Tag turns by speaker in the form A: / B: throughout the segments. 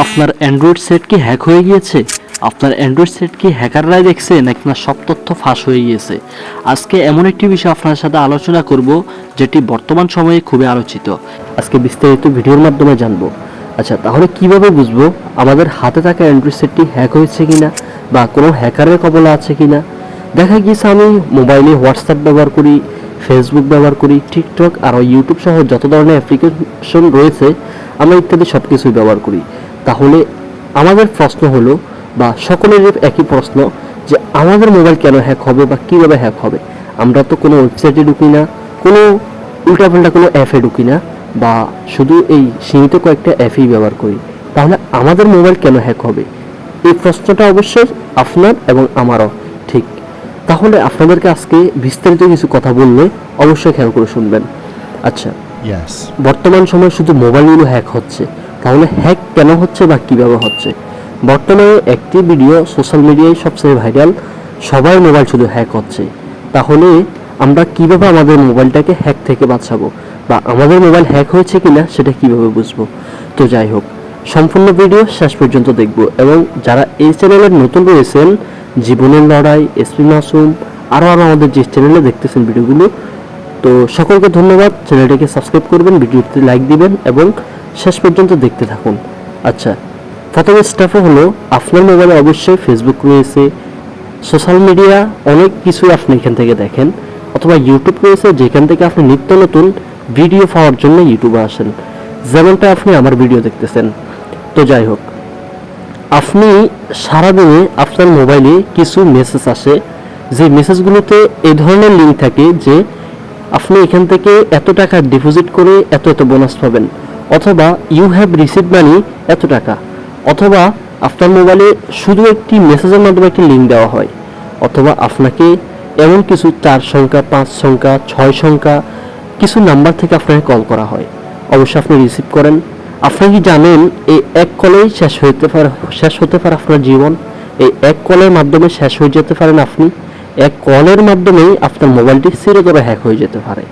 A: আপনার Android set কি hack হয়ে গিয়েছে? আপনার অ্যান্ড্রয়েড সেট কি হ্যাকাররাই দেখছে নাকি না সব তথ্য ফাঁস হয়ে গিয়েছে? আজকে এমন একটি বিষয় আপনার সাথে আলোচনা করব, যেটি বর্তমান সময়ে খুবই আলোচিত। আজকে বিস্তারিত ভিডিওর মাধ্যমে জানব। আচ্ছা তাহলে কীভাবে বুঝব আমাদের হাতে থাকা অ্যান্ড্রয়েড সেটটি হ্যাক হয়েছে কিনা বা কোনো হ্যাকারের কবলে আছে কিনা? দেখা গিয়েছে আমি মোবাইলে হোয়াটসঅ্যাপ ব্যবহার করি, ফেসবুক ব্যবহার করি, টিকটক আর ইউটিউব সহ যত ধরনের অ্যাপ্লিকেশন রয়েছে, আমরা ইত্যাদি সব কিছুই ব্যবহার করি। তাহলে আমাদের প্রশ্ন হলো বা সকলের একই প্রশ্ন যে আমাদের মোবাইল কেন হ্যাক হবে বা কীভাবে হ্যাক হবে? আমরা তো কোনো ওয়েবসাইটে ঢুকি না কোনো উল্টাপাল্টা কোনো অ্যাপে ঢুকি না বা শুধু এই সীমিত কয়েকটা অ্যাপই ব্যবহার করি। তাহলে আমাদের মোবাইল কেন হ্যাক হবে? এই প্রশ্নটা অবশ্যই আপনার এবং আমারও ঠিক। তাহলে আপনাদেরকে আজকে বিস্তারিত কিছু কথা বললে অবশ্যই খেয়াল করে শুনবেন। আচ্ছা. বর্তমান সময়ে শুধু মোবাইলগুলো হ্যাক হচ্ছে। তাহলে হ্যাক কেন হচ্ছে বা কীভাবে হচ্ছে? বর্তমানে একটি ভিডিও সোশ্যাল মিডিয়ায় সবচেয়ে ভাইরাল সবার মোবাইল শুধু হ্যাক হচ্ছে। তাহলে আমরা কীভাবে আমাদের মোবাইলটাকে হ্যাক থেকে বাঁচাবো? বা আমাদের মোবাইল হ্যাক হয়েছে কিনা সেটা কীভাবে বুঝব? তো যাই হোক, সম্পূর্ণ ভিডিও শেষ পর্যন্ত দেখব এবং যারা এই চ্যানেলের নতুন রয়েছেন, জীবনের লড়াই এসপি মাসুম আরও আরও আমাদের যে চ্যানেলে দেখতেছেন ভিডিওগুলো তো সকলকে ধন্যবাদ। চ্যানেলটিকে সাবস্ক্রাইব করবেন ভিডিওতে লাইক দিবেন এবং শেষ পর্যন্ত দেখতে থাকুন। আচ্ছা প্রথম স্টেপও হলো আপনার মোবাইলে অবশ্যই ফেসবুক রয়েছে। সোশ্যাল মিডিয়া অনেক কিছু আপনি এখান থেকে দেখেন, অথবা ইউটিউব রয়েছে, যেখান থেকে আপনি নিত্য নতুন ভিডিও পাওয়ার জন্য ইউটিউবে আসেন। যেমনটা আপনি আমার ভিডিও দেখতেছেন। তো যাই হোক, আপনি সারাদিনে আপনার মোবাইলে কিছু মেসেজ আসে, যে মেসেজগুলোতে এই ধরনের লিঙ্ক থাকে যে আপনি এখান থেকে এত টাকা ডিপোজিট করে এত এত বোনাস পাবেন। অথবা ইউ হ্যাভ রিসিভ মানি এত টাকা, অথবা আপনার মোবাইলে শুধু একটি মেসেজের মাধ্যমে একটি লিঙ্ক দেওয়া হয়, অথবা আপনাকে এমন কিছু চার সংখ্যা, পাঁচ সংখ্যা, ছয় সংখ্যা, কিছু নাম্বার থেকে আপনাকে কল করা হয়। অবশ্যই আপনি রিসিভ করেন। আপনি কি জানেন এই এক কলেই শেষ হতে পারে, শেষ হতে পারে আপনার জীবন? এই এক কলের মাধ্যমে শেষ হয়ে যেতে পারেন আপনি। এক কলের মাধ্যমেই আপনার মোবাইলটি চিরতরে হ্যাক হয়ে যেতে পারে।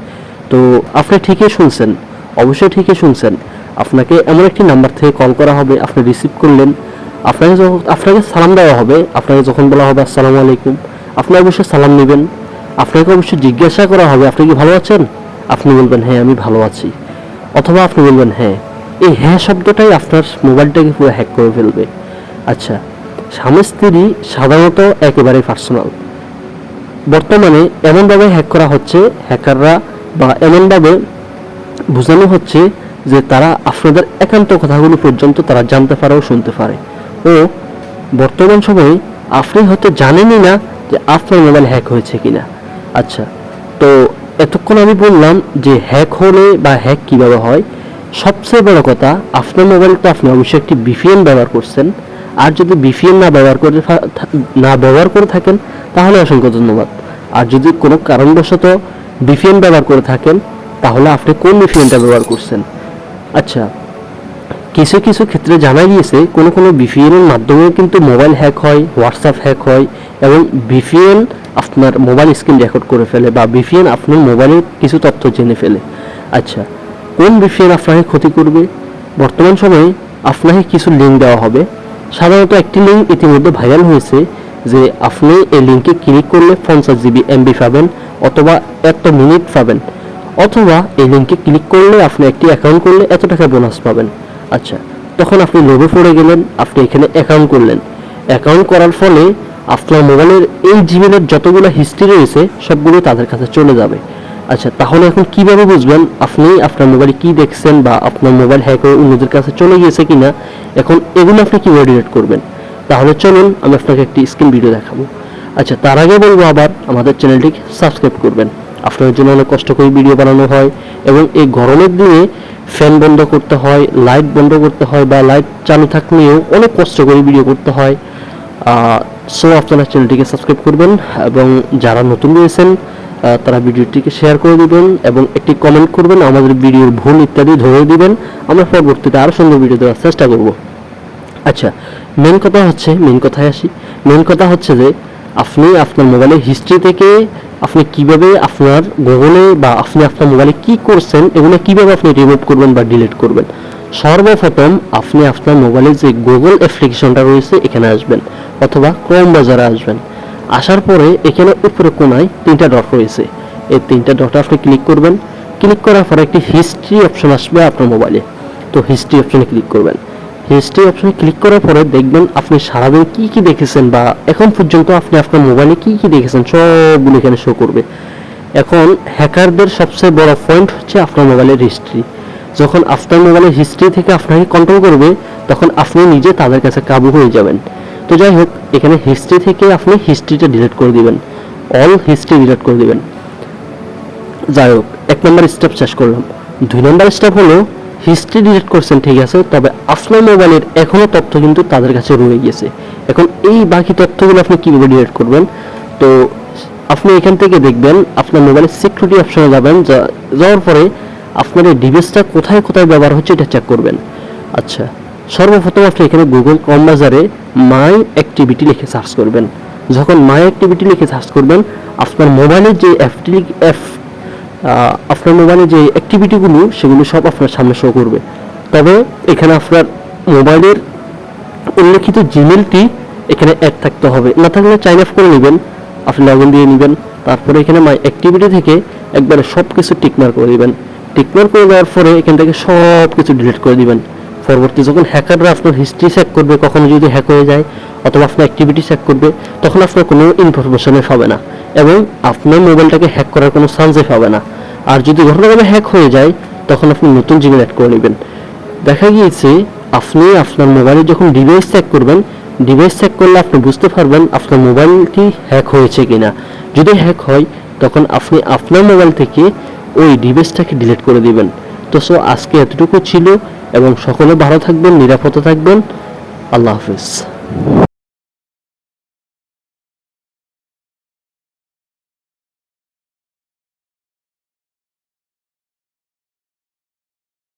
A: তো আপনি ঠিকই শুনছেন অবশ্যই ঠিকই শুনছেন। আপনাকে এমন একটি নাম্বার থেকে কল করা হবে, আপনি রিসিভ করলেন। আপনাকে যখন, আপনাকে সালাম দেওয়া হবে, আপনাকে যখন বলা হবে, আসসালামু আলাইকুম আপনি অবশ্যই সালাম নেবেন। আপনাকে অবশ্যই জিজ্ঞাসা করা হবে, আপনি কি ভালো আছেন? আপনি বলবেন হ্যাঁ আমি ভালো আছি। অথবা আপনি বলবেন হ্যাঁ। এই হ্যাঁ শব্দটাই আপনার মোবাইলটাকে পুরো হ্যাক করে ফেলবে। আচ্ছা স্বামী স্ত্রী সাধারণত একেবারেই পার্সোনাল বর্তমানে এমনভাবে হ্যাক করা হচ্ছে হ্যাকাররা বা এমনভাবে বোঝানো হচ্ছে যে তারা আপনাদের একান্ত কথাগুলো পর্যন্ত তারা জানতে পারে ও শুনতে পারে। ও বর্তমান সময়ে আপনি হয়তো জানেনই না যে আপনার মোবাইল হ্যাক হয়েছে কিনা। আচ্ছা তো এতক্ষণ আমি বললাম যে হ্যাক হলে বা হ্যাক কীভাবে হয়, সবচেয়ে বড় কথা আপনার মোবাইলটা আপনি অবশ্যই একটি বিপিএন ব্যবহার করছেন। আর যদি বিপিএন না ব্যবহার করে না ব্যবহার করে থাকেন, তাহলে অসংখ্য ধন্যবাদ। আর যদি কোনো কারণবশত বিপিএন ব্যবহার করে থাকেন তাহলে আপনি কোন বিপিএনটা ব্যবহার করছেন? আচ্ছা কিছু কিছু ক্ষেত্রে জানা গিয়েছে, কোনো কোনো এর মাধ্যমেও কিন্তু মোবাইল হ্যাক হয়, হোয়াটসঅ্যাপ হ্যাক হয়, এবং VPN আপনার মোবাইল স্ক্রিন রেকর্ড করে ফেলে বা VPN আপনার মোবাইলের কিছু তথ্য জেনে ফেলে। আচ্ছা কোন VPN আপনাকে ক্ষতি করবে? বর্তমান সময়ে আপনাকে কিছু লিঙ্ক দেওয়া হবে। সাধারণত একটি লিঙ্ক ইতিমধ্যে ভাইরাল হয়েছে যে আপনি এই লিঙ্কে ক্লিক করলে পঞ্চাশ জিবি এমবি পাবেন অথবা এত মিনিট পাবেন। অথবা এই লিঙ্কে ক্লিক করলে আপনি একটি অ্যাকাউন্ট করলে এত টাকা বোনাস পাবেন। আচ্ছা তখন আপনি লোভে পড়ে গেলেন, আপনি এখানে অ্যাকাউন্ট করলেন। অ্যাকাউন্ট করার ফলে আপনার মোবাইলের এই জিমেলের যতগুলো হিস্ট্রি রয়েছে, সবগুলো তাদের কাছে চলে যাবে। আচ্ছা তাহলে এখন কীভাবে বুঝবেন আপনি আপনার মোবাইলে কি দেখছেন বা আপনার মোবাইল হ্যাক হয়ে অন্যদের কাছে চলে গিয়েছে কিনা? এখন এগুলো আপনি কীভাবে ডিলিট করবেন? তাহলে চলুন, আমি আপনাকে একটি স্ক্রিন ভিডিও দেখাবো। আচ্ছা তার আগে বলব আবার, আমাদের চ্যানেলটি সাবস্ক্রাইব করবেন। আপনার জন্য অনেক কষ্ট করে ভিডিও বানানো হয় এবং এই গরমের দিনে ফ্যান বন্ধ করতে হয় লাইট বন্ধ করতে হয় বা লাইট চালু থাকলেও অনেক কষ্ট করে ভিডিও করতে হয়। সো আপনারা চ্যানেলটিকে সাবস্ক্রাইব করবেন এবং যারা নতুন রয়েছেন তারা ভিডিওটিকে শেয়ার করে দিবেন এবং একটি কমেন্ট করবেন, আমাদের ভিডিওর ভুল ইত্যাদি ধরে দিবেন। আমরা পরবর্তীতে আরও সুন্দর ভিডিও দেওয়ার চেষ্টা করব। আচ্ছা মেন কথা হচ্ছে মেন কথায় আসি। মেন কথা হচ্ছে যে, আপনি আপনার মোবাইলের হিস্ট্রি থেকে আপনি কীভাবে আপনার গুগলে বা আপনি আপনার মোবাইলে কি করছেন, এগুলো কীভাবে আপনি রিমুভ করবেন বা ডিলিট করবেন? সর্বপ্রথম আপনি আপনার মোবাইলে যে গুগল অ্যাপ্লিকেশনটা রয়েছে, এখানে আসবেন, অথবা ক্রোম বাজারে আসবেন। আসার পরে এখানে উপরে কোনায় তিনটা ডট রয়েছে। এই তিনটা ডট আপনি ক্লিক করবেন। ক্লিক করার পরে একটি হিস্ট্রি অপশন আসবে আপনার মোবাইলে তো হিস্ট্রি অপশনে ক্লিক করবেন। হিস্ট্রি অপশনে ক্লিক করার পরে দেখবেন আপনি সারাদিন কি কি দেখেছেন বা এখন পর্যন্ত আপনি আপনার মোবাইলে কি কি দেখেছেন, সবগুলো এখানে শো করবে। এখন হ্যাকারদের সবচেয়ে বড় পয়েন্ট হচ্ছে আপনার মোবাইলের হিস্ট্রি যখন আপনার মোবাইলের হিস্ট্রি থেকে আপনাকে কন্ট্রোল করবে, তখন আপনি নিজে তাদের কাছে কাবু হয়ে যাবেন। তো যাই হোক, এখানে হিস্ট্রি থেকে আপনি হিস্ট্রিটা ডিলিট করে দিবেন। অল হিস্ট্রি ডিলিট করে দিবেন। যাই হোক, এক নম্বর স্টেপ শেষ করলাম। দুই নম্বর স্টেপ হলো হিস্ট্রি ডিলিট করছেন, ঠিক আছে? তবে আপনার মোবাইলের এখনও তথ্য কিন্তু তাদের কাছে রয়ে গেছে। এখন এই বাকি তথ্যগুলো আপনি কীভাবে ডিলিট করবেন? তো আপনি এখান থেকে দেখবেন, আপনার মোবাইলের সিকিউরিটি অপশনে যাবেন যাওয়ার পরে আপনার এই ডিভাইসটা কোথায় কোথায় ব্যবহার হচ্ছে এটা চেক করবেন। আচ্ছা সর্বপ্রথম আপনি এখানে গুগল কম বাজারে মাই অ্যাক্টিভিটি লিখে সার্চ করবেন। যখন মাই অ্যাক্টিভিটি লিখে সার্চ করবেন, আপনার মোবাইলের যে অ্যাপটি অ্যাপ আপনার মোবাইলে যে অ্যাক্টিভিটিগুলো সেগুলো সব আপনার সামনে শো করবে। তবে এখানে আপনার মোবাইলের উল্লেখিত জিমেলটি এখানে অ্যাড থাকতে হবে। না থাকলে চাইন অফ করে নেবেন, আপনি লগ দিয়ে নেবেন, তারপরে এখানে মাই অ্যাক্টিভিটি থেকে একবারে সব কিছু টিকমার করে দিবেন। টিকমার করে দেওয়ার পরে এখান থেকে সব কিছু ডিলিট করে দিবেন। পরবর্তী যখন হ্যাকাররা আপনার হিস্ট্রি চেক করবে, কখনো যদি হ্যাক হয়ে যায়, অথবা আপনার অ্যাক্টিভিটি চেক করবে, তখন আপনার কোনো ইনফরমেশনে পাবে না। এবং আপনার মোবাইলটাকে হ্যাক করার কোনো চান্সই পাবে না। আর যদি ঘটনাভাবে হ্যাক হয়ে যায়, তখন আপনি নতুন জিমেল অ্যাড করে নেবেন। দেখা গিয়েছে, আপনি আপনার মোবাইলে যখন ডিভাইস চেক করবেন ডিভাইস চেক করলে আপনি বুঝতে পারবেন আপনার মোবাইলটি হ্যাক হয়েছে কিনা। যদি হ্যাক হয়, তখন আপনি আপনার মোবাইল থেকে ওই ডিভাইসটাকে ডিলিট করে দিবেন। তো সো, আজকে এতটুকু ছিল, এবং সকলে ভালো থাকবেন, নিরাপদে থাকবেন। আল্লাহ হাফিজ।